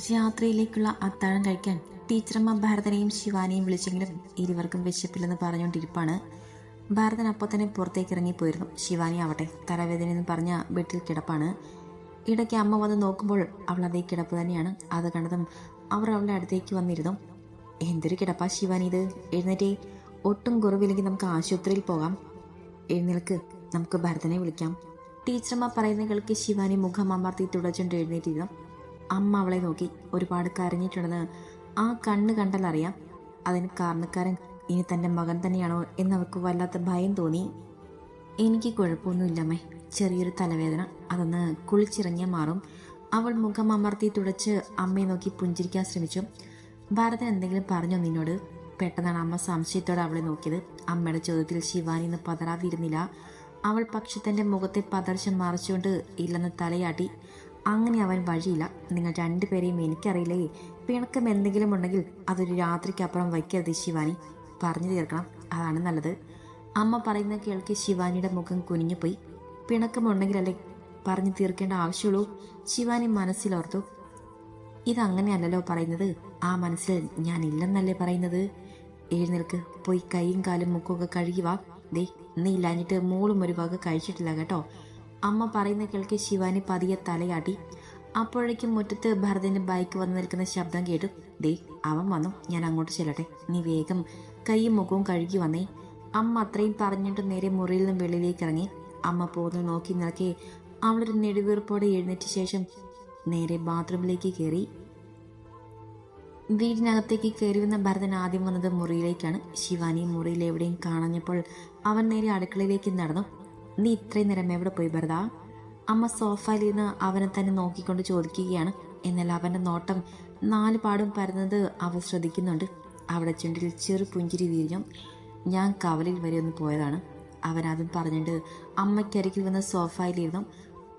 രാത്രിയിലേക്കുള്ള അത്താഴം കഴിക്കാൻ ടീച്ചറമ്മ ഭാരതനെയും ശിവാനെയും വിളിച്ചെങ്കിലും ഇരുവർക്കും വിശപ്പില്ലെന്ന് പറഞ്ഞുകൊണ്ടിരിപ്പാണ്. ഭാരതൻ അപ്പോൾ തന്നെ പുറത്തേക്ക് ഇറങ്ങിപ്പോയിരുന്നു. ശിവാനി ആവട്ടെ തലവേദന എന്ന് പറഞ്ഞ ബെഡിൽ കിടപ്പാണ്. ഇടയ്ക്ക് അമ്മ വന്ന് നോക്കുമ്പോൾ അവൾ അതേ കിടപ്പ് തന്നെയാണ്. അത് കണ്ടതും അവർ അവളുടെ അടുത്തേക്ക് വന്നിരുന്നു. എന്തൊരു കിടപ്പാ ശിവാനി ഇത്? എഴുന്നേറ്റേ ഒട്ടും കുറവില്ലെങ്കിൽ നമുക്ക് ആശുപത്രിയിൽ പോകാം. എഴുന്നേൽക്ക് നമുക്ക് ഭരതനെ വിളിക്കാം. ടീച്ചർമാർ പറയുന്ന കേൾക്ക് ശിവാനി മുഖം അമർത്തി തുടച്ചുകൊണ്ട് എഴുന്നേറ്റിരുന്നു. അമ്മ അവളെ നോക്കി ഒരുപാട് കരഞ്ഞിട്ടുണ്ടെന്ന് ആ കണ്ണ് കണ്ടാലറിയാം അതിന് കാരണക്കാരൻ ഇനി തന്റെ മകൻ തന്നെയാണോ എന്നവർക്ക് വല്ലാത്ത ഭയം തോന്നി. എനിക്ക് കുഴപ്പമൊന്നുമില്ലമ്മേ ചെറിയൊരു തലവേദന. അതൊന്ന് കുളിച്ചിറങ്ങിയാൽ മാറും. അവൾ മുഖം അമർത്തി തുടച്ച് അമ്മയെ നോക്കി പുഞ്ചിരിക്കാൻ ശ്രമിച്ചു. ഭാരതൻ എന്തെങ്കിലും പറഞ്ഞോ നിന്നോട്? പെട്ടെന്നാണ് അമ്മ സംശയത്തോടെ അവളെ നോക്കിയത്. അമ്മയുടെ ചോദ്യത്തിൽ ശിവാനി ഇന്ന് പതറാതിരുന്നില്ല. അവൾ പക്ഷെ തന്റെ മുഖത്തെ പതർശം മറച്ചുകൊണ്ട് ഇല്ലെന്ന് തലയാട്ടി. അങ്ങനെ അവൻ വഴിയില്ല. നിങ്ങൾ രണ്ടുപേരെയും എനിക്കറിയില്ലേ? പിണക്കം എന്തെങ്കിലും ഉണ്ടെങ്കിൽ അതൊരു രാത്രിക്കപ്പുറം വയ്ക്കരുത് ശിവാനി. പറഞ്ഞു തീർക്കണം. അതാണ് നല്ലത്. അമ്മ പറയുന്ന കേൾക്കി ശിവാനിയുടെ മുഖം കുനിഞ്ഞുപോയി. പിണക്കമുണ്ടെങ്കിലല്ലേ പറഞ്ഞു തീർക്കേണ്ട ആവശ്യമുള്ളൂ? ശിവാനി മനസ്സിലോർത്തു. ഇതങ്ങനെയല്ലല്ലോ പറയുന്നത്. ആ മനസ്സിൽ ഞാൻ ഇല്ലെന്നല്ലേ പറയുന്നത്? എഴുന്നേൽക്ക്. പോയി കൈയും കാലും മുക്കൊക്കെ കഴുകി വാ. ദേ നീ ഇല്ലാഞ്ഞിട്ട് മോളും ഒരു വക കഴിച്ചിട്ടില്ല കേട്ടോ. അമ്മ പറയുന്ന കേൾക്കെ ശിവാനി പതിയെ തലയാട്ടി അപ്പോഴേക്കും മുറ്റത്ത് ഭരതന്റെ ബൈക്ക് വന്ന് നിൽക്കുന്ന ശബ്ദം കേട്ടു. ദേ അവൻ വന്നു. ഞാൻ അങ്ങോട്ട് ചെല്ലട്ടെ. നീ വേഗം കൈയും മുഖവും കഴുകി വന്നേ. അമ്മ അത്രയും പറഞ്ഞിട്ട് നേരെ മുറിയിൽ നിന്നും വെളിയിലേക്ക് ഇറങ്ങി. അമ്മ പോന്ന് നോക്കി നിൽക്കെ അവളൊരു നെടുവീർപ്പോടെ എഴുന്നേറ്റ ശേഷം നേരെ ബാത്റൂമിലേക്ക് കയറി. വീടിനകത്തേക്ക് കയറി വന്ന ഭരതൻ ആദ്യം വന്നത് മുറിയിലേക്കാണ്. ശിവാനി മുറിയിൽ എവിടെയും കാണഞ്ഞപ്പോൾ അവൻ നേരെ അടുക്കളയിലേക്ക് നടന്നു. നീ ഇത്രയും നേരം എവിടെ പോയി ഭർത്താ? അമ്മ സോഫയിലിരുന്ന് അവനെ തന്നെ നോക്കിക്കൊണ്ട് ചോദിക്കുകയാണ്. എന്നാൽ അവന്റെ നോട്ടം നാല് പാടും പരന്നത് അവ ശ്രദ്ധിക്കുന്നുണ്ട്. അവിടെ ചുണ്ടിൽ ചെറു പുഞ്ചിരി വീരിഞ്ഞു ഞാൻ കവലിൽ വരെ ഒന്ന് പോയതാണ്. അവൻ അതും പറഞ്ഞിട്ട് അമ്മയ്ക്കരികിൽ വന്ന് സോഫയിലിരുന്നു.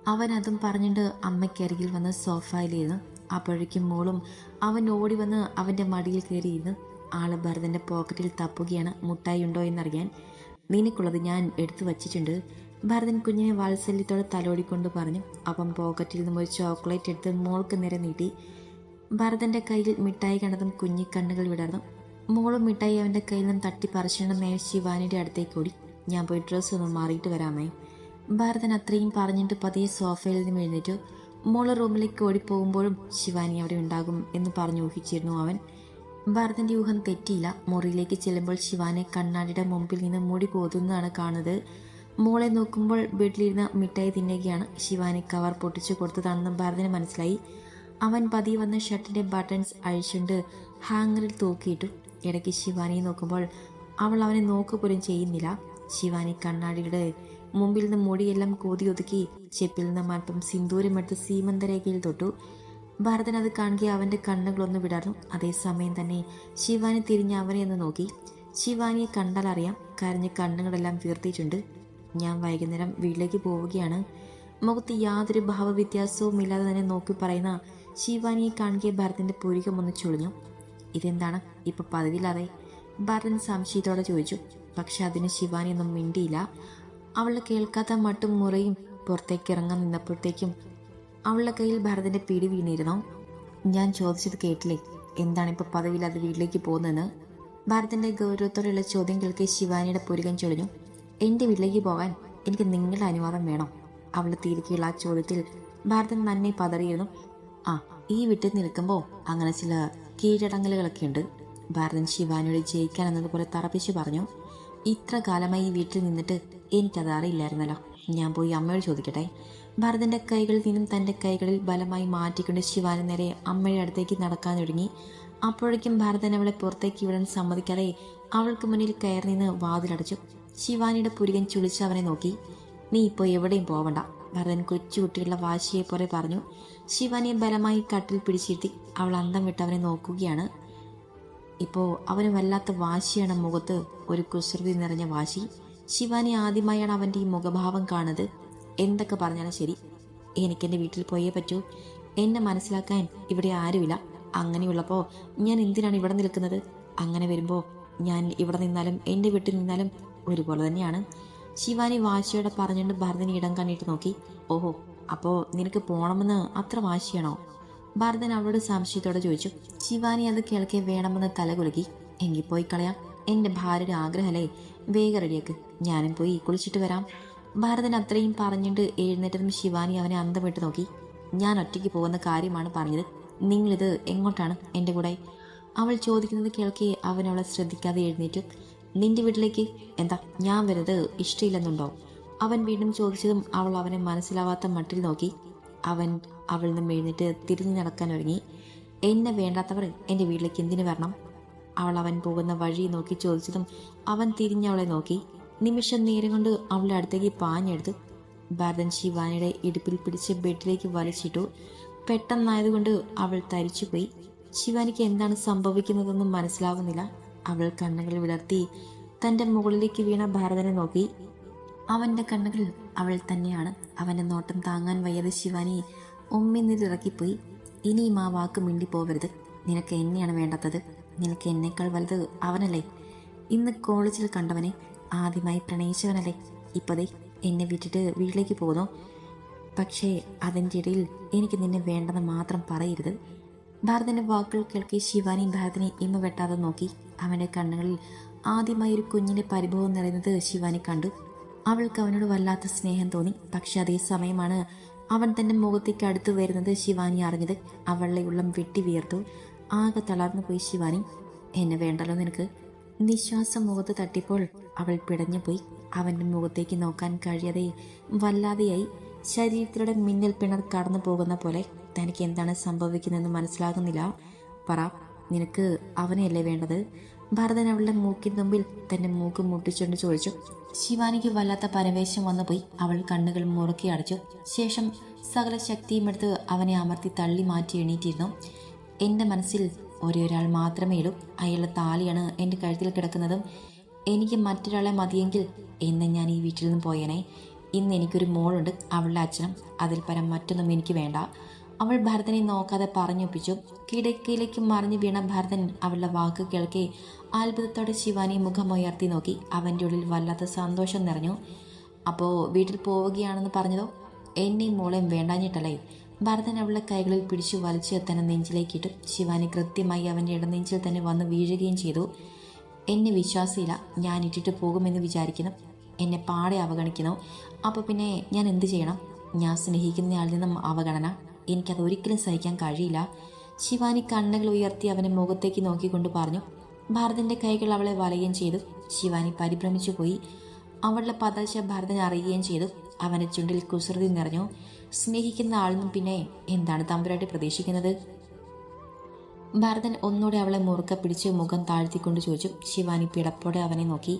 അവനതും പറഞ്ഞിട്ട് അമ്മയ്ക്കരികിൽ വന്ന് സോഫയിലിരുന്നു. അപ്പോഴേക്കും മോളും അവൻ ഓടി വന്ന് അവന്റെ മടിയിൽ കയറിയിരുന്നു. ആൾ ഭരതന്റെ പോക്കറ്റിൽ തപ്പുകയാണ്. മുട്ടായി ഉണ്ടോ എന്നറിയാൻ നിനക്കുള്ളത് ഞാൻ എടുത്തു വച്ചിട്ടുണ്ട്. ഭരതൻ കുഞ്ഞിനെ വാത്സല്യത്തോടെ തലോടിക്കൊണ്ട് പറഞ്ഞു അപ്പം പോക്കറ്റിൽ നിന്നും ഒരു ചോക്ലേറ്റ് എടുത്ത് മോൾക്ക് നേരെ നീട്ടി ഭരതന്റെ കയ്യിൽ മിഠായി കണ്ടതും കുഞ്ഞി കണ്ണുകൾ വിടർന്നു. മോളും മിഠായി അവന്റെ കയ്യിൽ നിന്നും തട്ടി പറിച്ചുകൊണ്ട് നേരെ ശിവാനിയുടെ അടുത്തേക്ക് ഓടി. ഞാൻ പോയി ഡ്രസ്സ് ഒന്ന് മാറിയിട്ട് വരാമേ ഭരതൻ അത്രയും പറഞ്ഞിട്ട് പതിയെ സോഫയിൽ നിന്നും എഴുന്നേറ്റു. മോൾ റൂമിലേക്ക് ഓടിപ്പോകുമ്പോഴും ശിവാനി അവിടെ ഉണ്ടാകും എന്ന് പറഞ്ഞു ഊഹിച്ചിരുന്നു അവൻ. ഭരതന്റെ ഊഹം തെറ്റിയില്ല. മുറിയിലേക്ക് ചെല്ലുമ്പോൾ ശിവാനെ കണ്ണാടിയുടെ മുമ്പിൽ നിന്ന് മുടി പോതുന്നതാണ് കാണുന്നത്. മോളെ നോക്കുമ്പോൾ വീട്ടിലിരുന്ന് മിഠായി തിന്നുകയാണ്. ശിവാനി കവർ പൊട്ടിച്ചു കൊടുത്തതാണെന്നും ഭരതന് മനസ്സിലായി. അവൻ പതിയെ വന്ന ഷർട്ടിന്റെ ബട്ടൺസ് അഴിച്ചുകൊണ്ട് ഹാങ്ങറിൽ തൂക്കിയിട്ടു. ഇടയ്ക്ക് ശിവാനിയെ നോക്കുമ്പോൾ അവൾ അവനെ നോക്കുപോലും ചെയ്യുന്നില്ല. ശിവാനി കണ്ണാടിയുടെ മുമ്പിൽ നിന്ന് മുടിയെല്ലാം കോതി ഒതുക്കി ചെപ്പിൽ നിന്ന് അല്പം സിന്ദൂരമെടുത്ത് സീമന്തരേഖയിൽ തൊട്ടു. ഭരതൻ അത് കാണുകയെ അവന്റെ കണ്ണുകളൊന്ന് വിടർന്നു. അതേസമയം തന്നെ ശിവാനി തിരിഞ്ഞ് അവനെ ഒന്ന് നോക്കി. ശിവാനിയെ കണ്ടാൽ അറിയാം. കരഞ്ഞ് കണ്ണുകളെല്ലാം വീർത്തിയിട്ടുണ്ട്. ഞാൻ വൈകുന്നേരം വീട്ടിലേക്ക് പോവുകയാണ്. മുഖത്ത് യാതൊരു ഭാവവ്യത്യാസവും ഇല്ലാതെ തന്നെ നോക്കി പറയുന്ന ശിവാനിയെ കാണുകയെ ഭരതന്റെ പുരികം ഒന്ന് ചൊളിഞ്ഞു. ഇതെന്താണ്? ഇപ്പൊ പതിവില്ലാതെ ഭരതൻ സംശയത്തോടെ ചോദിച്ചു. പക്ഷെ അതിന് ശിവാനി ഒന്നും മിണ്ടിയില്ല. അവളെ കേൾക്കാത്ത മട്ടും മുറയും പുറത്തേക്ക് ഇറങ്ങാൻ നിന്നപ്പോഴത്തേക്കും അവളുടെ കയ്യിൽ ഭരതന്റെ പിടി വീണിരുന്നു. ഞാൻ ചോദിച്ചത് കേട്ടില്ലേ? എന്താണ് ഇപ്പൊ പതിവില്ലാതെ വീട്ടിലേക്ക് പോകുന്നതെന്ന്? ഭരതന്റെ ഗൗരവത്തോടെയുള്ള ചോദ്യം കേൾക്കെ ശിവാനിയുടെ പുരുകൻ ചൊളിഞ്ഞു. എന്റെ വീട്ടിലേക്ക് പോകാൻ എനിക്ക് നിങ്ങളുടെ അനുവാദം വേണം. അവളുടെ തിരികെയുള്ള ആ ചോദ്യത്തിൽ ഭാരതൻ നന്നെ പതറിയിരുന്നു. ആ ഈ വീട്ടിൽ നിൽക്കുമ്പോൾ അങ്ങനെ ചില കീഴടങ്ങലുകളൊക്കെ ഉണ്ട്. ഭാരതൻ ശിവാനിയോട് ജയിക്കാൻ എന്നതുപോലെ തറപ്പിച്ച് പറഞ്ഞു ഇത്ര കാലമായി ഈ വീട്ടിൽ നിന്നിട്ട് എനിക്കത് അറിയില്ലായിരുന്നല്ലോ. ഞാൻ പോയി അമ്മയോട് ചോദിക്കട്ടെ. ഭരതന്റെ കൈകളിൽ നിന്നും തന്റെ കൈകളിൽ ബലമായി മാറ്റിക്കൊണ്ട് ശിവാനി നേരെ അമ്മയുടെ അടുത്തേക്ക് നടക്കാൻ തുടങ്ങി അപ്പോഴേക്കും ഭരതൻ അവളെ പുറത്തേക്ക് വിടാൻ സമ്മതിക്കാതെ അവൾക്ക് മുന്നിൽ കയറി നിന്ന് വാതിലടച്ചു. ശിവാനിയുടെ പുരികൻ ചുളിച്ച് അവനെ നോക്കി നീ ഇപ്പോൾ എവിടെയും പോവണ്ട. ഭരതൻ കൊച്ചുകുട്ടികളുടെ വാശിയെ പോലെ പറഞ്ഞു. ശിവാനിയെ ബലമായി കട്ടിൽ പിടിച്ചിരുത്തി അവൾ അന്തം വിട്ട് അവനെ നോക്കുകയാണ്. ഇപ്പോൾ അവന് വല്ലാത്ത വാശിയാണ് മുഖത്ത് ഒരു കുസൃതി നിറഞ്ഞ വാശി. ശിവാനി ആദ്യമായാണ് അവന്റെ ഈ മുഖഭാവം കാണുന്നത്. എന്തൊക്കെ പറഞ്ഞാലും ശരി. എനിക്കെന്റെ വീട്ടിൽ പോയേ പറ്റൂ. എന്നെ മനസ്സിലാക്കാൻ ഇവിടെ ആരുമില്ല. അങ്ങനെയുള്ളപ്പോൾ ഞാൻ എന്തിനാണ് ഇവിടെ നിൽക്കുന്നത്? അങ്ങനെ വരുമ്പോൾ ഞാൻ ഇവിടെ നിന്നാലും എന്റെ വീട്ടിൽ നിന്നാലും ഒരുപോലെ തന്നെയാണ്. ശിവാനി വാശിയോടെ പറഞ്ഞുകൊണ്ട് ഭരതന് ഇടം കണ്ണിട്ട് നോക്കി. ഓഹോ അപ്പോൾ നിനക്ക് പോണമെന്ന് അത്ര വാശിയാണോ? ഭരതൻ അവളോട് സംശയത്തോടെ ചോദിച്ചു. ശിവാനി അത് കേൾക്കെ വേണമെന്ന് തലകുലുക്കി. എങ്കിൽ പോയി കളയാം. എന്റെ ഭാര്യയുടെ ആഗ്രഹമല്ലേ? വേഗം റെഡിയാക്ക്. ഞാനും പോയി കുളിച്ചിട്ട് വരാം. ഭരതൻ അത്രയും പറഞ്ഞിട്ട് എഴുന്നേറ്റതും ശിവാനി അവനെ അന്തം വിട്ട് നോക്കി. ഞാൻ ഒറ്റയ്ക്ക് പോകുന്ന കാര്യമാണ് പറഞ്ഞത്. നിങ്ങളിത് എങ്ങോട്ടാണ്? എന്റെ കൂടെ. അവൾ ചോദിക്കുന്നത് കേൾക്കെ അവൻ അവളെ ശ്രദ്ധിക്കാതെ എഴുന്നേറ്റു. നിന്റെ വീട്ടിലേക്ക്? എന്താ ഞാൻ വരുന്നത് ഇഷ്ടമില്ലെന്നുണ്ടോ അവൻ വീണ്ടും ചോദിച്ചതും അവൾ അവനെ മനസ്സിലാവാത്ത മട്ടിൽ നോക്കി. അവൻ അവളിൽ നിന്ന് എഴുന്നേറ്റ് തിരിഞ്ഞു നടക്കാൻ ഒരുങ്ങി. എന്നെ വേണ്ടാത്തവർ എന്റെ വീട്ടിലേക്ക് എന്തിനു വരണം? അവൾ അവൻ പോകുന്ന വഴി നോക്കി ചോദിച്ചതും അവൻ തിരിഞ്ഞവളെ നോക്കി. നിമിഷം നേരം കൊണ്ട് അവളുടെ അടുത്തേക്ക് പാഞ്ഞെടുത്ത് ഭരതൻ ശിവാനിയുടെ ഇടുപ്പിൽ പിടിച്ച് ബെഡിലേക്ക് വലിച്ചിട്ടു. പെട്ടെന്നായതുകൊണ്ട് അവൾ തരിച്ചുപോയി. ശിവാനിക്ക് എന്താണ് സംഭവിക്കുന്നതെന്നും മനസ്സിലാവുന്നില്ല. അവൾ കണ്ണുകൾ വിളർത്തി തന്റെ മുകളിലേക്ക് വീണ ഭാരതനെ നോക്കി. അവന്റെ കണ്ണുകൾ അവൾ തന്നെയാണ്. അവന്റെ നോട്ടം താങ്ങാൻ വയ്യാതെ ശിവാനി ഉമ്മിന്നിലിറക്കിപ്പോയി ഇനിയും ആ വാക്ക് മിണ്ടിപ്പോവരുത് നിനക്ക് എന്നെയാണ് വേണ്ടാത്തത്. നിനക്ക് എന്നേക്കാൾ വലുത് അവനല്ലേ. ഇന്ന് കോളേജിൽ കണ്ടവനെ ആദ്യമായി പ്രണയിച്ചവനല്ലേ. ഇപ്പതേ എന്നെ വിട്ടിട്ട് വീട്ടിലേക്ക് പോകുന്നു. പക്ഷേ അതിന്റെ ഇടയിൽ എനിക്ക് നിന്നെ വേണ്ടെന്ന് മാത്രം പറയരുത്. ഭാരതന്റെ വാക്കുകൾ കേൾക്കി ശിവാനി ഭാരതനെ ഇമ്മ വെട്ടാതെ നോക്കി. അവന്റെ കണ്ണുകളിൽ ആദ്യമായി ഒരു കുഞ്ഞിന്റെ പരിഭവം നിറയുന്നത് ശിവാനി കണ്ടു. അവൾക്ക് അവനോട് വല്ലാത്ത സ്നേഹം തോന്നി. പക്ഷെ അതേ സമയമാണ് അവൻ തന്റെ മുഖത്തേക്ക് അടുത്തു വരുന്നത് ശിവാനി അറിഞ്ഞത്. അവളുടെ ഉള്ളം വെട്ടി വീർത്തു ആകെ തളർന്നു പോയി ശിവാനി. എന്നെ വേണ്ടല്ലോ നിനക്ക്. നിശ്വാസം മുഖത്ത് തട്ടിപ്പോൾ അവൾ പിടഞ്ഞു പോയി. അവന്റെ മുഖത്തേക്ക് നോക്കാൻ കഴിയാതെ വല്ലാതെയായി. ശരീരത്തിലൂടെ മിന്നൽ പിണർ കടന്നു പോകുന്ന പോലെ തനിക്ക് എന്താണ് സംഭവിക്കുന്നതെന്ന് മനസ്സിലാകുന്നില്ല. പറ. നിനക്ക് അവനെയല്ലേ വേണ്ടത്? ഭരതൻ അവളുടെ മൂക്കിന് മുമ്പിൽ തന്റെ മൂക്ക് മുട്ടിച്ചുകൊണ്ട് ചോദിച്ചു. ശിവാനിക്ക് വല്ലാത്ത പരവേശം വന്നുപോയി. അവൾ കണ്ണുകൾ മുറുക്കി അടച്ചു. ശേഷം സകല ശക്തിയും എടുത്ത് അവനെ അമർത്തി തള്ളി മാറ്റി എണീറ്റിരുന്നു. എന്റെ മനസ്സിൽ ഒരേ ഒരാൾ മാത്രമേ ഉള്ളൂ. അയാളുടെ താലിയാണ് എന്റെ കഴുത്തിൽ കിടക്കുന്നതും. എനിക്ക് മറ്റൊരാളെ മതിയെങ്കിൽ എന്ന് ഞാൻ ഈ വീട്ടിൽ നിന്ന് പോയേനെ. ഇന്ന് എനിക്കൊരു മോളുണ്ട്. അവളുടെ അച്ഛനും അതിൽ പരം മറ്റൊന്നും എനിക്ക് വേണ്ട. അവൾ ഭരതനെ നോക്കാതെ പറഞ്ഞൊപ്പിച്ചു. കിടക്കയിലേക്ക് മറിഞ്ഞു വീണ ഭരതൻ അവളുടെ വാക്ക് കേൾക്കെ അത്ഭുതത്തോടെ ശിവാനി മുഖമുയർത്തി നോക്കി. അവന്റെ ഉള്ളിൽ വല്ലാത്ത സന്തോഷം നിറഞ്ഞു. അപ്പോൾ വീട്ടിൽ പോവുകയാണെന്ന് പറഞ്ഞതോ? എന്നെയും മോളെയും വേണ്ടാഞ്ഞിട്ടല്ലേ? ഭരതൻ അവളുടെ കൈകളിൽ പിടിച്ചു വലിച്ചു തന്നെ നെഞ്ചിലേക്കിട്ടു ശിവാനി കൃത്യമായി അവന്റെ ഇടനെഞ്ചിൽ തന്നെ വന്ന് വീഴുകയും ചെയ്തു. എന്നെ വിശ്വാസമില്ല ഞാൻ ഇട്ടിട്ട് പോകുമെന്ന് വിചാരിക്കുന്നു. എന്നെ പാടെ അവഗണിക്കുന്നു. അപ്പോൾ പിന്നെ ഞാൻ എന്ത് ചെയ്യണം? ഞാൻ സ്നേഹിക്കുന്നയാളിൽ നിന്നും അവഗണന. എനിക്കത് ഒരിക്കലും സഹിക്കാൻ കഴിയില്ല. ശിവാനി കണ്ണുകൾ ഉയർത്തി അവനെ മുഖത്തേക്ക് നോക്കിക്കൊണ്ട് പറഞ്ഞു ഭരതന്റെ കൈകൾ അവളെ വലയുകയും ചെയ്തു. ശിവാനി പരിഭ്രമിച്ചു പോയി. അവളുടെ പതർച്ച ഭരതൻ അറിയുകയും ചെയ്തു. അവനെ ചുണ്ടിൽ കുസൃതി നിറഞ്ഞു. സ്നേഹിക്കുന്ന ആളിനും പിന്നെ എന്താണ് തമ്പുരാട്ടി പ്രതീക്ഷിക്കുന്നത്? ഭരതൻ ഒന്നുകൂടെ അവളെ മുറുക്ക പിടിച്ച് മുഖം താഴ്ത്തിക്കൊണ്ട് ചോദിച്ചു. ശിവാനി പിടപ്പോടെ അവനെ നോക്കി.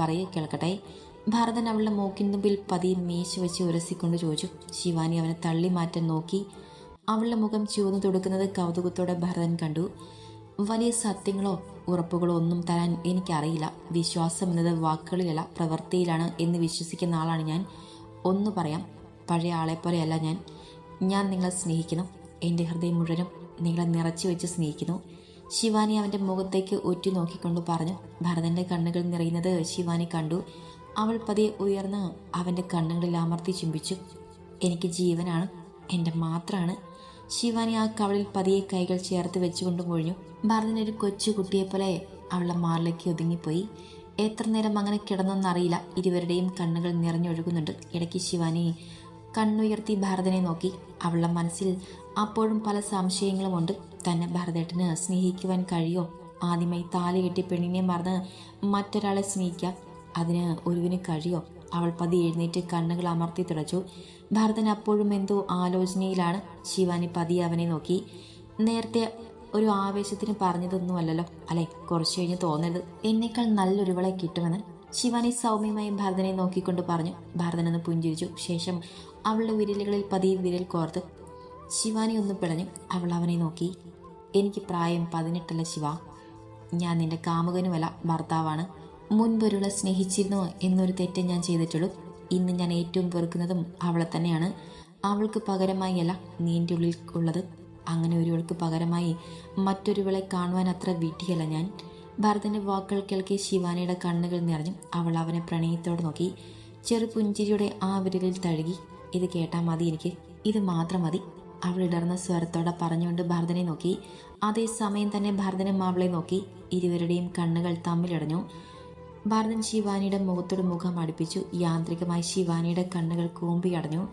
പറയേ കേൾക്കട്ടെ. ഭരതൻ അവളുടെ മൂക്കിൻ പതി മേശ വെച്ച് ഉരസിക്കൊണ്ട് ചോദിച്ചു ശിവാനി അവനെ തള്ളി മാറ്റാൻ നോക്കി? അവളുടെ മുഖം ചുവന്നു തുടക്കുന്നത് കൗതുകത്തോടെ ഭരതൻ കണ്ടു. വലിയ സത്യങ്ങളോ ഉറപ്പുകളോ ഒന്നും തരാൻ എനിക്കറിയില്ല. വിശ്വാസം എന്നത് വാക്കുകളിലല്ല പ്രവൃത്തിയിലാണ് എന്ന് വിശ്വസിക്കുന്ന ആളാണ് ഞാൻ. ഒന്ന് പറയാം പഴയ ആളെ പോലെയല്ല ഞാൻ. ഞാൻ നിങ്ങളെ സ്നേഹിക്കുന്നു. എന്റെ ഹൃദയം മുഴുവനും നിങ്ങളെ നിറച്ചു വെച്ച് സ്നേഹിക്കുന്നു. ശിവാനി അവന്റെ മുഖത്തേക്ക് ഒറ്റു നോക്കിക്കൊണ്ട് പറഞ്ഞു. ഭരതന്റെ കണ്ണുകൾ നിറയുന്നത് ശിവാനി കണ്ടു. അവൾ പതിയെ ഉയർന്ന് അവന്റെ കണ്ണുകളിൽ അമർത്തി ചുംബിച്ചു എനിക്ക് ജീവനാണ്. എന്റെ മാത്രമാണ് ശിവാനി ആ കവളിൽ പതിയെ കൈകൾ ചേർത്ത് വെച്ചുകൊണ്ട് കൊഴിഞ്ഞു ഭരതൻ ഒരു കൊച്ചു കുട്ടിയെപ്പോലെ അവളുടെ മാറിലേക്ക് ഒതുങ്ങിപ്പോയി. എത്ര നേരം അങ്ങനെ കിടന്നൊന്നറിയില്ല. ഇരുവരുടെയും കണ്ണുകൾ നിറഞ്ഞൊഴുകുന്നുണ്ട്. ഇടയ്ക്ക് ശിവാനി കണ്ണുയർത്തി ഭരതനെ നോക്കി. അവളുടെ മനസ്സിൽ അപ്പോഴും പല സംശയങ്ങളുമുണ്ട് തന്നെ ഭരതേട്ടന് സ്നേഹിക്കുവാൻ കഴിയോ? ആദ്യമായി താലി കെട്ടി പെണ്ണിനെ മറന്ന് മറ്റൊരാളെ സ്നേഹിക്കാം. അതിന് ഒരുവിന് കഴിയോ? അവൾ പതി എഴുന്നേറ്റ് കണ്ണുകൾ അമർത്തി തുടച്ചു. ഭരതൻ അപ്പോഴും എന്തോ ആലോചനയിലാണ്. ശിവാനി പതി അവനെ നോക്കി. നേരത്തെ ഒരു ആവേശത്തിന് പറഞ്ഞതൊന്നുമല്ലല്ലോ? അല്ലെ? കുറച്ചു കഴിഞ്ഞ് തോന്നരുത്. എന്നേക്കാൾ നല്ലൊരുവളെ കിട്ടുമെന്ന് ശിവാനി സൗമ്യമായി ഭരതനെ നോക്കിക്കൊണ്ട് പറഞ്ഞു. ഭരതനൊന്ന് പുഞ്ചിരിച്ചു. ശേഷം അവളുടെ വിരലുകളിൽ പതിയെ വിരൽ കോർത്തു ശിവാനി ഒന്ന് പിളഞ്ഞു. അവൾ അവനെ നോക്കി. എനിക്ക് പ്രായം പതിനെട്ടല്ല ശിവ. ഞാൻ നിന്റെ കാമുകനുമല്ല ഭർത്താവാണ്. മുൻപൊരുളെ സ്നേഹിച്ചിരുന്നു എന്നൊരു തെറ്റ് ഞാൻ ചെയ്തിട്ടുള്ളൂ. ഇന്ന് ഞാൻ ഏറ്റവും വെറുക്കുന്നതും അവളെ തന്നെയാണ്. അവൾക്ക് പകരമായി അല്ല നീ എന്റെ ഉള്ളിൽ ഉള്ളത് അങ്ങനെ ഒരുവൾക്ക് പകരമായി മറ്റൊരുവളെ കാണുവാൻ അത്ര വിട്ടിയല്ല ഞാൻ. ഭരതന്റെ വാക്കുകൾ കേൾക്കി ശിവാനിയുടെ കണ്ണുകൾ നിറഞ്ഞു. അവൾ അവനെ പ്രണയത്തോടെ നോക്കി. ചെറു പുഞ്ചിരിയുടെ ആ വിരലിൽ തഴുകി. ഇത് കേട്ടാൽ മതി എനിക്ക്. ഇത് മാത്രം മതി. അവൾ ഇടർന്ന സ്വരത്തോടെ പറഞ്ഞുകൊണ്ട് ഭരതനെ നോക്കി. അതേസമയം തന്നെ ഭരതനും അവളെ നോക്കി. ഇരുവരുടെയും കണ്ണുകൾ തമ്മിലടഞ്ഞു. ഭരതൻ ശിവാനിയുടെ മുഖത്തോട് മുഖം അടുപ്പിച്ചു. യാന്ത്രികമായി ശിവാനിയുടെ കണ്ണുകൾ കൂമ്പി അടഞ്ഞു.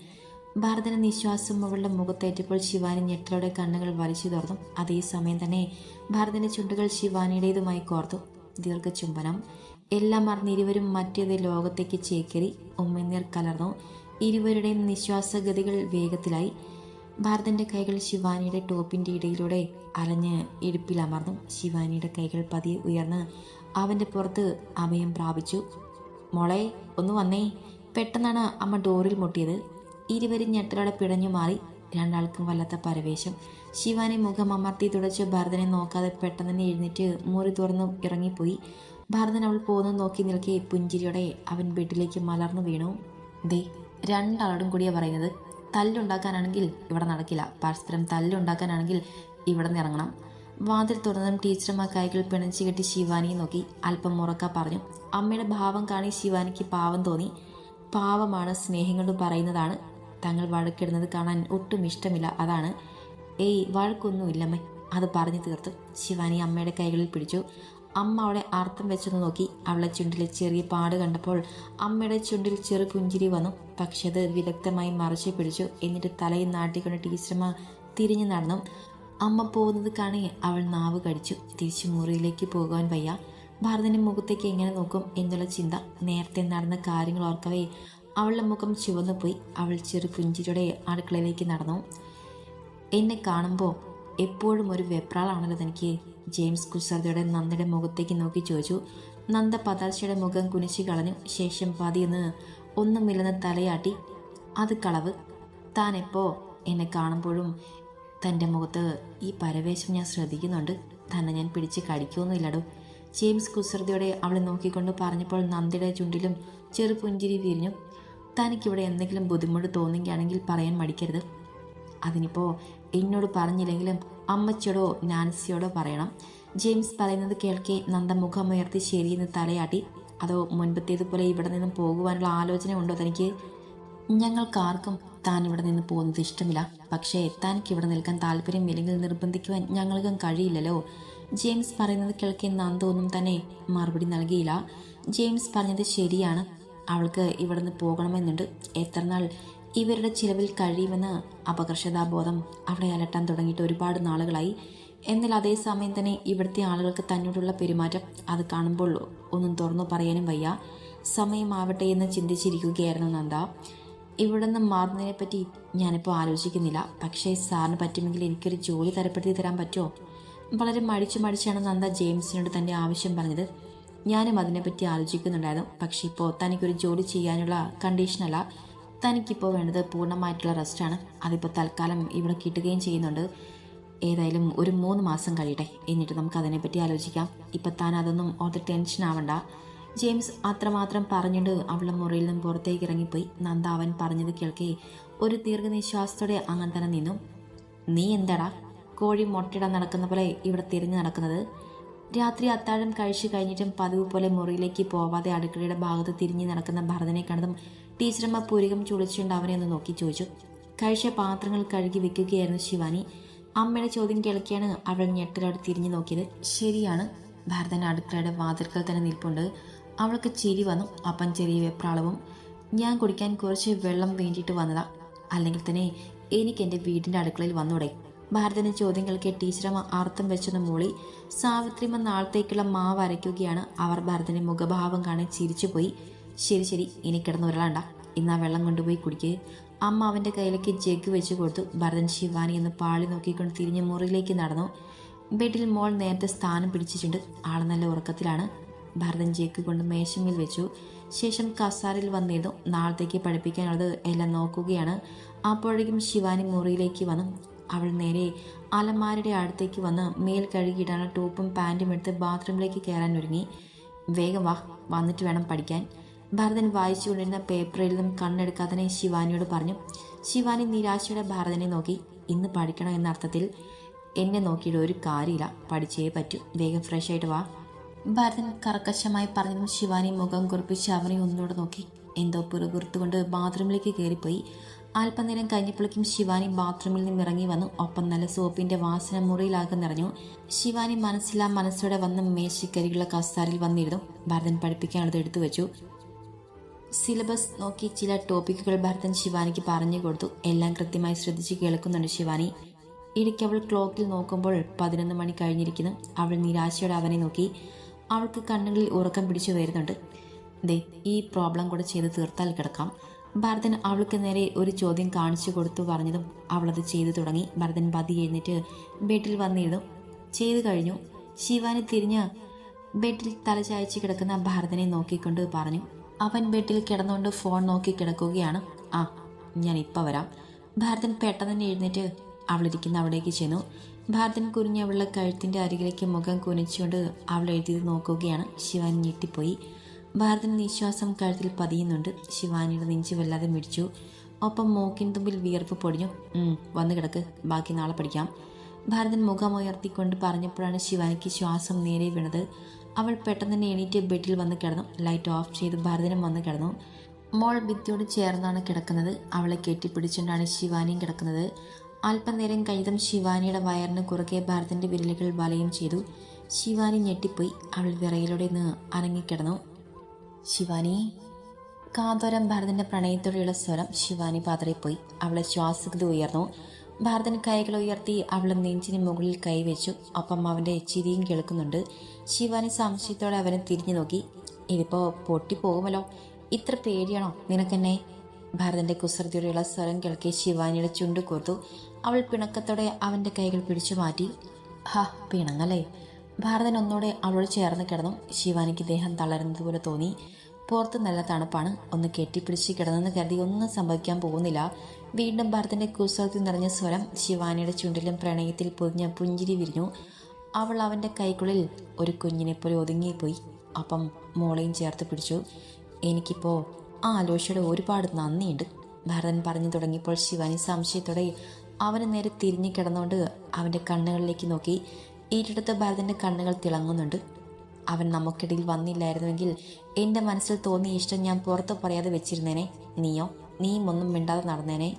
ഭരതന് നിശ്വാസം അവളുടെ മുഖത്തേറ്റപ്പോൾ ശിവാനി ഞെട്ടലോടെ കണ്ണുകൾ വലിച്ചു തുറന്നു. അതേസമയം തന്നെ ഭരതന്റെ ചുണ്ടുകൾ ശിവാനിയുടേതുമായി കോർത്തു. ദീർഘചുംബനം. എല്ലാം മറന്ന് ഇരുവരും മറ്റേത് ലോകത്തേക്ക് ചേക്കേറി. ഉമ്മനീർ കലർന്നു. ഇരുവരുടെയും നിശ്വാസഗതികൾ വേഗത്തിലായി. ഭാരതന്റെ കൈകൾ ശിവാനിയുടെ ടോപ്പിന്റെ ഇടയിലൂടെ അലഞ്ഞ് ഇടുപ്പിലമർന്നു ശിവാനിയുടെ കൈകൾ പതിയെ ഉയർന്ന് അവന്റെ പുറത്ത് അഭയം പ്രാപിച്ചു. മോളെ ഒന്ന് വന്നേ. പെട്ടെന്നാണ് അമ്മ ഡോറിൽ മുട്ടിയത്. ഇരുവരും ഞെട്ടലോടെ പിടഞ്ഞു മാറി. രണ്ടാൾക്കും വല്ലാത്ത പരവേശം. ശിവാനെ മുഖം അമർത്തി തുടച്ച് ഭരതനെ നോക്കാതെ പെട്ടെന്ന് തന്നെ എഴുന്നേറ്റ് മുറി തുറന്നു ഇറങ്ങിപ്പോയി. ഭരതൻ അവൾ പോകുന്നത് നോക്കി നിൽക്കെ പുഞ്ചിരിയോടെ അവൻ വീട്ടിലേക്ക് മലർന്നു വീണു. ദേ രണ്ടാളോടും കൂടിയാണ് പറയുന്നത്. തല്ലുണ്ടാക്കാനാണെങ്കിൽ ഇവിടെ നടക്കില്ല. പരസ്പരം തല്ലുണ്ടാക്കാനാണെങ്കിൽ ഇവിടെ നിന്ന് ഇറങ്ങണം. വാതിൽ തുറന്നതും ടീച്ചർമാർ കൈകൾ പിണച്ചു കെട്ടി ശിവാനിയെ നോക്കി അല്പം ഉറക്ക പറഞ്ഞു. അമ്മയുടെ ഭാവം കാണി ശിവാനിക്ക് പാവം തോന്നി. പാവമാണ് സ്നേഹം കൊണ്ട് പറയുന്നതാണ്. തങ്ങൾ വഴക്കിടുന്നത് കാണാൻ ഒട്ടും ഇഷ്ടമില്ല. അതാണ്. ഏയ് വഴക്കൊന്നുമില്ലമ്മേ. അത് പറഞ്ഞു തീർത്തു. ശിവാനി അമ്മയുടെ കൈകളിൽ പിടിച്ചു. അമ്മ അവളെ അർത്ഥം വെച്ചൊന്ന് നോക്കി. അവളെ ചുണ്ടിലെ ചെറിയ പാട് കണ്ടപ്പോൾ അമ്മയുടെ ചുണ്ടിൽ ചെറു പുഞ്ചിരി വന്നു. പക്ഷെ അത് വിദഗ്ധമായി മറച്ചു പിടിച്ചു. എന്നിട്ട് തലയിൽ നാട്ടിക്കൊണ്ട് ടീച്ചർമാർ തിരിഞ്ഞു നടന്നു. അമ്മ പോകുന്നത് കാണി അവൾ നാവ് കടിച്ചു. തിരിച്ചു മുറിയിലേക്ക് പോകാൻ വയ്യ. ഭാരതന്റെ മുഖത്തേക്ക് എങ്ങനെ നോക്കും എന്നുള്ള ചിന്ത. നേരത്തെ നടന്ന കാര്യങ്ങൾ ഓർക്കവേ അവളുടെ മുഖം ചുവന്നു പോയി. അവൾ ചെറു പുഞ്ചിരിയുടെ അടുക്കളയിലേക്ക് നടന്നു. എന്നെ കാണുമ്പോൾ എപ്പോഴും ഒരു വെപ്രാളാണല്ലോ തനിക്ക്. ജെയിംസ് കുസർദയുടെ നന്ദയുടെ മുഖത്തേക്ക് നോക്കി ചോദിച്ചു. നന്ദ പതാർച്ചയുടെ മുഖം കുനിച്ചു കളഞ്ഞു. ശേഷം പതിയെന്ന് ഒന്നുമില്ലെന്ന് തലയാട്ടി. അത് കളവ്. താൻ എപ്പോ എന്നെ കാണുമ്പോഴും തന്റെ മുഖത്ത് ഈ പരവേശം ഞാൻ ശ്രദ്ധിക്കുന്നുണ്ട്. തന്നെ ഞാൻ പിടിച്ച് കടിക്കുമൊന്നുമില്ലടോ ജെയിംസ് കുസൃതിയോടെ അവളെ നോക്കിക്കൊണ്ട് പറഞ്ഞപ്പോൾ നന്ദിയുടെ ചുണ്ടിലും ചെറു പുഞ്ചിരി വിരിഞ്ഞു. തനിക്കിവിടെ എന്തെങ്കിലും ബുദ്ധിമുട്ട് തോന്നുകയാണെങ്കിൽ പറയാൻ മടിക്കരുത്. അതിനിപ്പോൾ എന്നോട് പറഞ്ഞില്ലെങ്കിലും അമ്മച്ചിയോടോ നാൻസിയോടോ പറയണം. ജെയിംസ് പറയുന്നത് കേൾക്കെ നന്ദ മുഖം മുഖമുയർത്തി ശരിയെന്ന് തലയാട്ടി. അതോ മുൻപത്തേതുപോലെ ഇവിടെ നിന്നും പോകുവാനുള്ള ആലോചന ഉണ്ടോ തനിക്ക്? ഞങ്ങൾക്കാർക്കും താൻ ഇവിടെ നിന്ന് പോകുന്നത് ഇഷ്ടമില്ല. പക്ഷേ താനിക്ക് ഇവിടെ നിൽക്കാൻ താല്പര്യമില്ലെങ്കിൽ നിർബന്ധിക്കുവാൻ ഞങ്ങൾക്കും കഴിയില്ലല്ലോ. ജെയിംസ് പറയുന്നത് കേൾക്കെ നന്ദൊന്നും തന്നെ മറുപടി നൽകിയില്ല. ജെയിംസ് പറഞ്ഞത് ശരിയാണ്. അവൾക്ക് ഇവിടെ നിന്ന് പോകണമെന്നുണ്ട്. എത്ര നാൾ ഇവരുടെ ചിലവിൽ കഴിയുമെന്ന് അപകർഷതാബോധം അവളെ അലട്ടാൻ തുടങ്ങിയിട്ട് ഒരുപാട് നാളുകളായി. എന്നാൽ അതേസമയം തന്നെ ഇവിടുത്തെ ആളുകൾക്ക് തന്നോടുള്ള പെരുമാറ്റം അത് കാണുമ്പോൾ ഒന്നും തുറന്നു പറയാനും വയ്യ. സമയമാവട്ടെ എന്ന് ചിന്തിച്ചിരിക്കുകയായിരുന്നു നന്ദ. ഇവിടെ നിന്ന് മാറുന്നതിനെ പറ്റി ഞാനിപ്പോൾ ആലോചിക്കുന്നില്ല. പക്ഷേ സാറിന് പറ്റുമെങ്കിൽ എനിക്കൊരു ജോലി തരപ്പെടുത്തി തരാൻ പറ്റുമോ? വളരെ മടിച്ചു മടിച്ചാണ് നന്ദ ജെയിംസിനോട് തന്റെ ആവശ്യം പറഞ്ഞത്. ഞാനും അതിനെപ്പറ്റി ആലോചിക്കുന്നുണ്ടായിരുന്നു. പക്ഷേ ഇപ്പോൾ തനിക്കൊരു ജോലി ചെയ്യാനുള്ള കണ്ടീഷനല്ല തനിക്കിപ്പോൾ വേണ്ടത് പൂർണമായിട്ടുള്ള റെസ്റ്റാണ് അതിപ്പോൾ തൽക്കാലം ഇവിടെ കിട്ടുകയും ചെയ്യുന്നുണ്ട്. ഏതായാലും ഒരു മൂന്ന് മാസം കഴിയട്ടെ. എന്നിട്ട് നമുക്ക് അതിനെപ്പറ്റി ആലോചിക്കാം. ഇപ്പം താൻ അതൊന്നും ഓർത്ത് ടെൻഷൻ ആവണ്ട. ജെയിംസ് അത്രമാത്രം പറഞ്ഞിട്ട് അവളുടെ മുറിയിൽ നിന്നും പുറത്തേക്ക് ഇറങ്ങിപ്പോയി. നന്ദ അവൻ പറഞ്ഞത് കേൾക്കെ ഒരു ദീർഘനിശ്വാസത്തോടെ അങ്ങനെ തന്നെ നിന്നു. നീ എന്താടാ? കോഴി മുട്ടയിടാൻ നടക്കുന്ന പോലെ ഇവിടെ തിരിഞ്ഞു നടക്കുന്നത്. രാത്രി അത്താഴം കഴിച്ചു കഴിഞ്ഞിട്ടും പതിവ് പോലെ മുറിയിലേക്ക് പോവാതെ അടുക്കളയുടെ ഭാഗത്ത് തിരിഞ്ഞു നടക്കുന്ന ഭരതനെ കണ്ടതും ടീച്ചറമ്മ പൂരികം ചുളിച്ചുകൊണ്ട് അവനെ ഒന്ന് നോക്കി ചോദിച്ചു. കഴിച്ച പാത്രങ്ങൾ കഴുകി വെക്കുകയായിരുന്നു ശിവാനി. അമ്മയുടെ ചോദ്യം കേൾക്കിയാണ് അവൾ ഞെട്ടലോട് തിരിഞ്ഞു നോക്കിയത്. ശരിയാണ്. ഭരതൻ അടുക്കളയുടെ വാതിൽക്കൽ തന്നെ നിൽപ്പുണ്ട്. അവൾക്ക് ചിരി വന്നു. അപ്പം ചെറിയ വെപ്രാളവും. ഞാൻ കുടിക്കാൻ കുറച്ച് വെള്ളം വേണ്ടിയിട്ട് വന്നതാ. അല്ലെങ്കിൽ തന്നെ എനിക്ക് എന്റെ വീടിന്റെ അടുക്കളയിൽ വന്നൂടെ. ചോദ്യം ചോദ്യങ്ങൾക്ക് ടീച്ചറമ്മ അർത്ഥം വെച്ചെന്ന് മൂളി. സാവിത്രിമ്മ നാളത്തേക്കുള്ള മാവ് അരയ്ക്കുകയാണ്. അവർ ഭരതന്റെ മുഖഭാവം കാണാൻ ചിരിച്ചുപോയി ശരി ശരി. ഇനി കിടന്ന ഒരാളണ്ട ഇന്ന് ആ വെള്ളം കൊണ്ടുപോയി കുടിക്കുക അമ്മ അവന്റെ കയ്യിലേക്ക് ജഗ് വെച്ച് കൊടുത്തു. ഭരതൻ ശിവാനി എന്ന് പാളി നോക്കിക്കൊണ്ട് തിരിഞ്ഞ് മുറിയിലേക്ക് നടന്നു. ബെഡിൽ മോൾ നേരത്തെ സ്ഥാനം പിടിച്ചിട്ടുണ്ട്. ആൾ നല്ല ഉറക്കത്തിലാണ്. ഭരതൻ ജേക്ക് കൊണ്ട് മേശമേൽ വെച്ചു. ശേഷം കസാറിൽ വന്നിരുന്നു. നാളത്തേക്ക് പഠിപ്പിക്കാനുള്ളത് എല്ലാം നോക്കുകയാണ്. അപ്പോഴേക്കും ശിവാനി മുറിയിലേക്ക് വന്നു. അവൾ നേരെ അലമാരുടെ അടുത്തേക്ക് വന്ന് മേൽ കഴുകിയിട്ടാണ് ടോപ്പും പാന്റും എടുത്ത് ബാത്റൂമിലേക്ക് കയറാൻ ഒരുങ്ങി. വേഗം വാ വന്നിട്ട് വേണം പഠിക്കാൻ. ഭരതൻ വായിച്ചുകൊണ്ടിരുന്ന പേപ്പറിൽ നിന്നും കണ്ണെടുക്കാതെ ശിവാനിയോട് പറഞ്ഞു. ശിവാനി നിരാശയുടെ ഭരതനെ നോക്കി. ഇന്ന് പഠിക്കണം എന്ന അർത്ഥത്തിൽ എന്നെ നോക്കിയിട്ട് ഒരു കാര്യമില്ല. പഠിച്ചേ പറ്റൂ. വേഗം ഫ്രഷ് ആയിട്ട് വാ. ഭരതൻ കർക്കശമായി പറഞ്ഞതും ശിവാനി മുഖം കുറിപ്പിച്ച് അവനെ ഒന്നുകൂടെ നോക്കി. എന്തോ പുറകുറുത്തുകൊണ്ട് ബാത്റൂമിലേക്ക് കയറിപ്പോയി. അല്പനേരം കഴിഞ്ഞപ്പോഴേക്കും ശിവാനി ബാത്റൂമിൽ നിന്ന് ഇറങ്ങി വന്നു. ഒപ്പം നല്ല സോപ്പിന്റെ വാസന മുറിയിലാകെ നിറഞ്ഞു. ശിവാനി മനസ്സിലാ മനസ്സോടെ വന്ന് മേശക്കരികളുടെ കസാരിൽ വന്നിരുന്നു. ഭരതൻ പഠിപ്പിക്കാനുള്ളത് എടുത്തു വെച്ചു. സിലബസ് നോക്കി ചില ടോപ്പിക്കുകൾ ഭരതൻ ശിവാനിക്ക് പറഞ്ഞു കൊടുത്തു. എല്ലാം കൃത്യമായി ശ്രദ്ധിച്ച് കേൾക്കുന്നുണ്ട് ശിവാനി. ഇടയ്ക്ക് അവൾ ക്ലോക്കിൽ നോക്കുമ്പോൾ പതിനൊന്ന് മണി കഴിഞ്ഞിരിക്കുന്നു. അവൾ നിരാശയോടെ അവനെ നോക്കി. അവൾക്ക് കണ്ണുകളിൽ ഉറക്കം പിടിച്ചു വരുന്നുണ്ട്. ദേ ഈ പ്രോബ്ലം കൂടെ ചെയ്ത് തീർത്താൽ കിടക്കാം. ഭരതൻ അവൾക്ക് നേരെ ഒരു ചോദ്യം കാണിച്ചു കൊടുത്തു പറഞ്ഞതും അവളത് ചെയ്തു തുടങ്ങി. ഭരതൻ പതി എഴുന്നേറ്റ് ബെഡിൽ വന്നിരുന്നു. ചെയ്തു കഴിഞ്ഞു. ശിവാനി തിരിഞ്ഞ് ബെഡിൽ തലചായച്ച് കിടക്കുന്ന ഭരതനെ നോക്കിക്കൊണ്ട് പറഞ്ഞു. അവൻ ബെഡിൽ കിടന്നുകൊണ്ട് ഫോൺ നോക്കി കിടക്കുകയാണ്. ആ ഞാൻ ഇപ്പം വരാം. ഭരതൻ പെട്ടെന്ന് എഴുന്നേറ്റ് അവളിരിക്കുന്ന അവിടേക്ക് ചെന്നു. ഭാരതൻ കുനിഞ്ഞ് അവളുടെ കഴുത്തിന്റെ അരികിലേക്ക് മുഖം കുനിച്ചുകൊണ്ട് അവൾ എഴുതിയത് നോക്കുകയാണ്. ശിവാനി ഞെട്ടിപ്പോയി. ഭാരതൻ നിശ്വാസം കഴുത്തിൽ പതിയുന്നുണ്ട്. ശിവാനിയുടെ നെഞ്ചു വല്ലാതെ മിടിച്ചു. ഒപ്പം മോക്കിൻ തുമ്പിൽ വിയർപ്പ് പൊടിഞ്ഞു. വന്നു കിടക്ക്. ബാക്കി നാളെ പഠിക്കാം. ഭാരതൻ മുഖമുയർത്തിക്കൊണ്ട് പറഞ്ഞപ്പോഴാണ് ശിവാനിക്ക് ശ്വാസം നേരെ വീണത്. അവൾ പെട്ടെന്ന് തന്നെ എണീറ്റ് ബെഡിൽ വന്ന് കിടന്നു. ലൈറ്റ് ഓഫ് ചെയ്ത് ഭാരതനും വന്ന് കിടന്നു. മോൾ ഭിത്തിയോട് ചേർന്നാണ് കിടക്കുന്നത്. അവളെ കെട്ടിപ്പിടിച്ചുകൊണ്ടാണ് ശിവാനിയും കിടക്കുന്നത്. അല്പനേരം കഴുതം ശിവാനിയുടെ വയറിന് കുറുകെ ഭാരതന്റെ വിരലുകൾ വലയം ചെയ്തു ശിവാനി ഞെട്ടിപ്പോയി. അവൾ വിറയിലൂടെ നിന്ന് അനങ്ങിക്കിടന്നു. ശിവാനി കാതോരം ഭരതന്റെ പ്രണയത്തോടെയുള്ള സ്വരം ശിവാനി പാതറിപ്പോയി അവളെ ശ്വാസഗതി ഉയർന്നു. ഭരതൻ കൈകൾ ഉയർത്തി അവളെ നെഞ്ചിന് മുകളിൽ കൈവച്ചു ഒപ്പം അവന്റെ ചിരിയും കേൾക്കുന്നുണ്ട്. ശിവാനി സംശയത്തോടെ അവനെ തിരിഞ്ഞു നോക്കി. ഇതിപ്പോ പൊട്ടിപ്പോകുമല്ലോ ഇത്ര പേടിയാണോ നിനക്കെന്നെ? ഭരതന്റെ കുസൃതിയോടെയുള്ള സ്വരം കേൾക്കെ ശിവാനിയുടെ ചുണ്ടു കോർത്തു. അവൾ പിണക്കത്തോടെ അവന്റെ കൈകൾ പിടിച്ചു മാറ്റി. ഹ പിണങ്ങല്ലേ. ഭാരതൻ ഒന്നോടെ അവളോട് ചേർന്ന് കിടന്നു. ശിവാനിക്ക് ദേഹം തളരുന്നതുപോലെ തോന്നി. പുറത്ത് നല്ല തണുപ്പാണ്. ഒന്ന് കെട്ടിപ്പിടിച്ച് കിടന്നെന്ന് കരുതി ഒന്നും സംഭവിക്കാൻ പോകുന്നില്ല. വീണ്ടും ഭാരതന്റെ കുസൃതി നിറഞ്ഞ സ്വരം ശിവാനിയുടെ ചുണ്ടിലും പ്രണയത്തിൽ പൊതിഞ്ഞ പുഞ്ചിരി വിരിഞ്ഞു. അവൾ അവന്റെ കൈക്കുള്ളിൽ ഒരു കുഞ്ഞിനെപ്പോലെ ഒതുങ്ങിപ്പോയി. അപ്പം മോളെയും ചേർത്ത് പിടിച്ചു. എനിക്കിപ്പോൾ ആ ആലോചയുടെ ഒരുപാട് നന്ദിയുണ്ട്. ഭരതൻ പറഞ്ഞു തുടങ്ങിയപ്പോൾ ശിവാനി സംശയത്തോടെ അവന് നേരെ തിരിഞ്ഞു കിടന്നുകൊണ്ട് അവന്റെ കണ്ണുകളിലേക്ക് നോക്കി. ഏറ്റെടുത്ത ഭരതന്റെ കണ്ണുകൾ തിളങ്ങുന്നുണ്ട്. അവൻ നമുക്കിടയിൽ വന്നില്ലായിരുന്നുവെങ്കിൽ എന്റെ മനസ്സിൽ തോന്നിയ ഇഷ്ടം ഞാൻ പുറത്ത് പറയാതെ വെച്ചിരുന്നേനെ. നീയോ? നീയും ഒന്നും മിണ്ടാതെ നടന്നേനെ.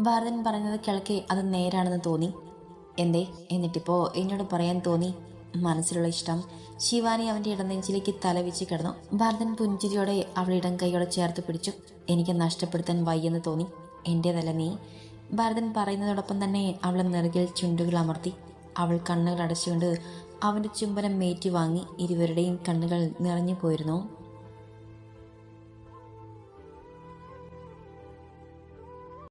ഭരതൻ പറഞ്ഞത് കിളക്കെ അത് നേരാണെന്ന് തോന്നി. എന്തേ? എന്നിട്ടിപ്പോൾ എന്നോട് പറയാൻ തോന്നി? മനസ്സിലുള്ള ഇഷ്ടം. ശിവാനി അവന്റെ ഇടനെഞ്ചിലേക്ക് തലവെച്ച് കിടന്നു. ഭരതൻ പുഞ്ചിരിയോടെ അവൾ ഇടം കൈയോടെ ചേർത്ത് പിടിച്ചു. എനിക്ക് നഷ്ടപ്പെടുത്താൻ വയ്യെന്ന് തോന്നി. എന്റേതല്ല നീ. ഭരതൻ പറയുന്നതോടൊപ്പം തന്നെ അവൾ നെറുകിൽ ചുണ്ടുകൾ അമർത്തി അവൾ കണ്ണുകൾ അടച്ചുകൊണ്ട് അവന്റെ ചുംബനം മേറ്റി വാങ്ങി ഇരുവരുടെയും കണ്ണുകൾ നിറഞ്ഞു പോയിരുന്നു.